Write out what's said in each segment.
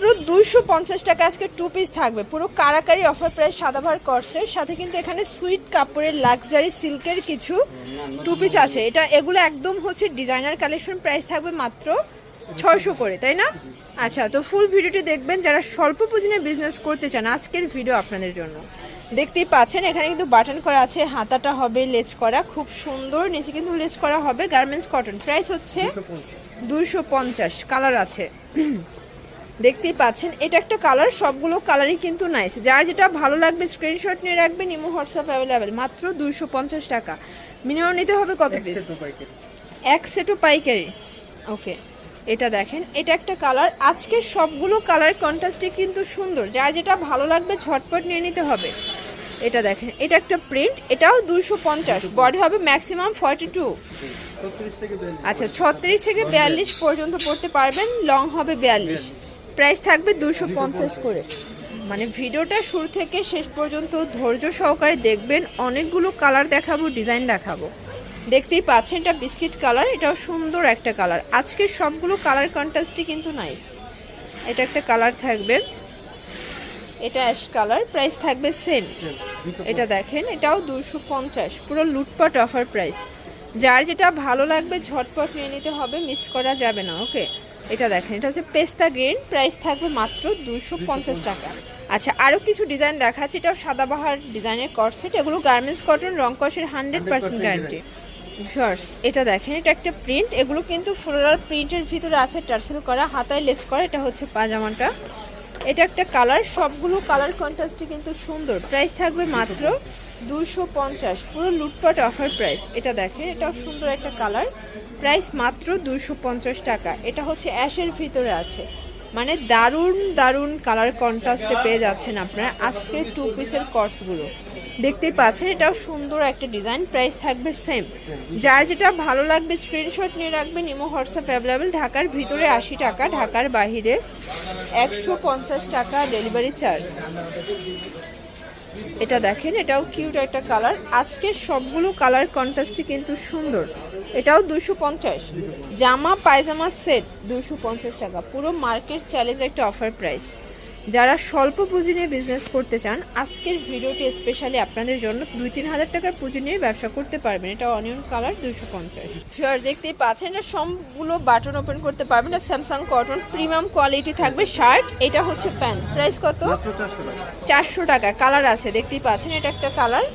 মাত্র দুইশো পঞ্চাশ টাকা আজকে টু পিস থাকবে। পুরো কারাকারি অফার প্রাইস সাদাভার কর্সের সাথে কিন্তু এখানে সুইট কাপড়ের লাক্সারি সিল্কের কিছু টু পিস আছে। এটা এগুলো একদম হচ্ছে ডিজাইনার কালেকশন প্রাইস থাকবে মাত্র ছয়শো করে তাই না? আচ্ছা তো ফুল ভিডিওটি দেখবেন। যারা স্বল্প পুঁজি নিয়ে বিজনেস করতে চান আজকের ভিডিও আপনাদের জন্য। দেখতেই পাচ্ছেন এখানে কিন্তু বাটন করা আছে হাতাটা হবে লেজ করা খুব সুন্দর নিচে কিন্তু লেজ করা হবে গার্মেন্টস কটন প্রাইস হচ্ছে দুইশো পঞ্চাশ। কালার আছে। দেখতেই পাচ্ছেন এটা একটা কালার সবগুলো কালারই কিন্তু নাইস যার যেটা ভালো লাগবে স্ক্রিনশট নিয়ে রাখবেন ইমো হোয়াটসঅ্যাপ অ্যাভেলেবেল মাত্র দুইশো পঞ্চাশ টাকা। মিনিমাম নিতে হবে কত পিস এক সেটও পাইকারি। ওকে এটা দেখেন এটা একটা কালার আজকে সবগুলো কালার কন্ট্রাস্টে কিন্তু সুন্দর। যার যেটা ভালো লাগবে ঝটপট নিয়ে নিতে হবে। এটা দেখেন এটা একটা প্রিন্ট এটাও দুইশো পঞ্চাশ। বডি হবে ম্যাক্সিমাম ফর্টি টু আচ্ছা ছত্রিশ থেকে বিয়াল্লিশ পর্যন্ত পড়তে পারবেন লং হবে বিয়াল্লিশ। প্রাইস থাকবে দুশো করে। মানে ভিডিওটা শুরু থেকে শেষ পর্যন্ত ধৈর্য সহকারে দেখবেন, অনেকগুলো কালার দেখাবো, ডিজাইন দেখাবো। দেখতেই পাচ্ছেন এটা বিস্কিট কালার, এটাও সুন্দর একটা কালার। আজকের সবগুলো কালার কন্ট্রাস্টই কিন্তু নাইস এটা একটা কালার থাকবে। এটা অ্যাশ কালার প্রাইস থাকবে সেম এটা দেখেন, এটাও দুশো পঞ্চাশ, পুরো লুটপাট অফার প্রাইস যার যেটা ভালো লাগবে ঝটপট নিয়ে নিতে হবে মিস করা যাবে না ওকে এটা দেখেন এটা হচ্ছে পেস্তা গ্রিন প্রাইস থাকবে মাত্র দুশো পঞ্চাশ টাকা। আচ্ছা আরও কিছু ডিজাইন দেখাচ্ছে এটাও সাদাবাহার ডিজাইনের কটসেট এগুলো গার্মেন্টস কটন রং কষের হান্ড্রেড পার্সেন্ট গ্যারান্টি শর্টস এটা দেখেন এটা একটা প্রিন্ট এগুলো কিন্তু ফ্লোরাল প্রিন্টের ভিতরে আছে টার্সেল করা হাতায় লেস করা এটা হচ্ছে পাজামাটা। এটা একটা কালার সবগুলো কালার কন্ট্রাস্টই কিন্তু সুন্দর। প্রাইস থাকবে মাত্র দুশো পঞ্চাশ, পুরো লুটপাট অফার প্রাইস এটা দেখেন, এটাও সুন্দর একটা কালার প্রাইস মাত্র দুশো পঞ্চাশ টাকা। এটা হচ্ছে অ্যাশের ভিতরে আছে। মানে দারুণ দারুণ কালার কন্ট্রাস্টে পেয়ে যাচ্ছেন আপনারা আজকের টু পিসের কর্সগুলো দেখতেই পাচ্ছেন, এটাও সুন্দর একটা ডিজাইন প্রাইস থাকবে সেম যার যেটা ভালো লাগবে স্ক্রিনশট নিয়ে রাখবেন, ইমো, হোয়াটসঅ্যাপ অ্যাভেলেবেল ঢাকার ভিতরে আশি টাকা, ঢাকার বাহিরে একশো পঞ্চাশ টাকা ডেলিভারি চার্জ এটা দেখেন, এটাও কিউট একটা কালার আজকের সবগুলো কালার কন্ট্রাস্টই কিন্তু সুন্দর। এটাও দুশো পঞ্চাশ। জামা, পায়জামা সেট দুশো পঞ্চাশ টাকা। পুরো মার্কেট চ্যালেঞ্জ একটা অফার প্রাইস যারা স্বল্প পুঁজি নিয়ে বিজনেস করতে চান আজকের ভিডিওটি স্পেশালি আপনাদের জন্য দুই তিন হাজার টাকার পুঁজি নিয়ে ব্যবসা করতে পারবেন। এটা অনিয়ন কালার দুশো পঞ্চাশ। দেখতেই পাচ্ছেন না সবগুলো বাটন ওপেন করতে পারবেন। না স্যামসাং কটন প্রিমিয়াম কোয়ালিটি থাকবে শার্ট এটা হচ্ছে প্যান্ট। প্রাইস কত? চারশো টাকা। কালার আছে দেখতেই পাচ্ছেন। এটা একটা কালার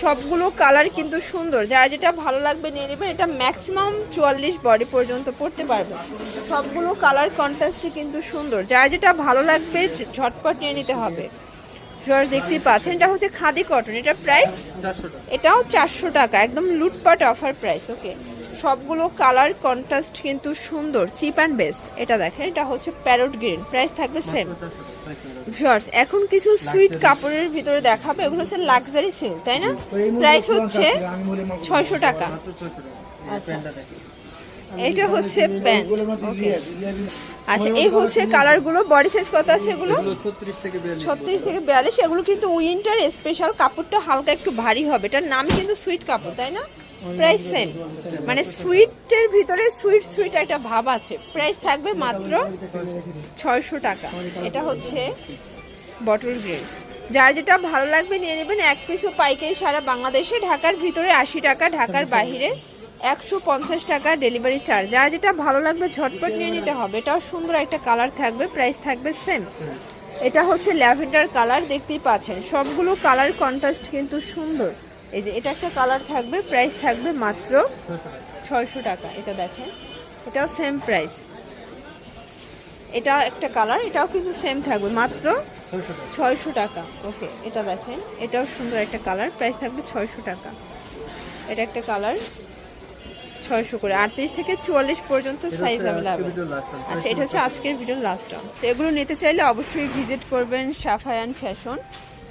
সবগুলো কালার কিন্তু সুন্দর। যারা যেটা ভালো লাগবে নিয়ে নেবেন এটা ম্যাক্সিমাম চুয়াল্লিশ বডি পর্যন্ত পড়তে পারবেন সবগুলো কালার কন্ট্রাস্টই কিন্তু সুন্দর। যারা যেটা ভালো লাগবে ঝটপট নিয়ে নিতে হবে। দেখতে দেখতেই পাচ্ছেন এটা হচ্ছে খাদি কটন এটা প্রাইস এটাও চারশো টাকা একদম লুটপাট অফার প্রাইস ওকে সবগুলো কালার কন্ট্রাস্ট কিন্তু সুন্দর চিপ অ্যান্ড বেস্ট এটা দেখেন এটা হচ্ছে প্যারোট গ্রিন প্রাইস থাকবে সেম শর্টস এখন কিছু সুইট কাপড়ের ভিতরে দেখাবে এগুলো হচ্ছে লাক্সারি সিল্ক তাই না? প্রাইস হচ্ছে ছয়শো টাকা। আচ্ছা। এটা হচ্ছে প্যান্ট। ওকে আচ্ছা এই হচ্ছে কালারগুলো বডি সাইজ কত আছে এগুলো? ছত্রিশ থেকে বিয়াল্লিশ। এগুলো কিন্তু উইন্টার স্পেশাল কাপড়টা হালকা একটু ভারী হবে। এটার নাম কিন্তু সুইট কাপড় তাই না? প্রাইস সেম মানে সুইটের ভিতরে সুইট সুইট একটা ভাব আছে। প্রাইস থাকবে মাত্র ছয়শো টাকা। এটা হচ্ছে বটল গ্রিন। যার যেটা ভালো লাগবে নিয়ে নেবেন। এক পিসও পাইকারি সারা বাংলাদেশে। ঢাকার ভিতরে আশি টাকা, ঢাকার বাইরে একশো পঞ্চাশ টাকা ডেলিভারি চার্জ। যার যেটা ভালো লাগবে ঝটপট নিয়ে নিতে হবে। এটাও সুন্দর একটা কালার থাকবে। প্রাইস থাকবে সেম। এটা হচ্ছে ল্যাভেন্ডার কালার। দেখতেই পাচ্ছেন। সবগুলো কালার কন্ট্রাস্ট কিন্তু সুন্দর। এই যে এটা একটা কালার থাকবে প্রাইস থাকবে মাত্র ছয়শো টাকা এটা দেখেন। এটাও সেম প্রাইস এটা একটা কালার এটাও কিন্তু সেম থাকবে মাত্র ছয়শো টাকা। ওকে এটা দেখেন এটাও সুন্দর একটা কালার প্রাইস থাকবে ছয়শো টাকা। এটা একটা কালার ছয়শো করে। আটত্রিশ থেকে চুয়াল্লিশ পর্যন্ত সাইজ অ্যাভেলেবেল আচ্ছা এটা হচ্ছে আজকের ভিডিওর লাস্ট টাইম তো এগুলো নিতে চাইলে অবশ্যই ভিজিট করবেন সাফায়ান ফ্যাশন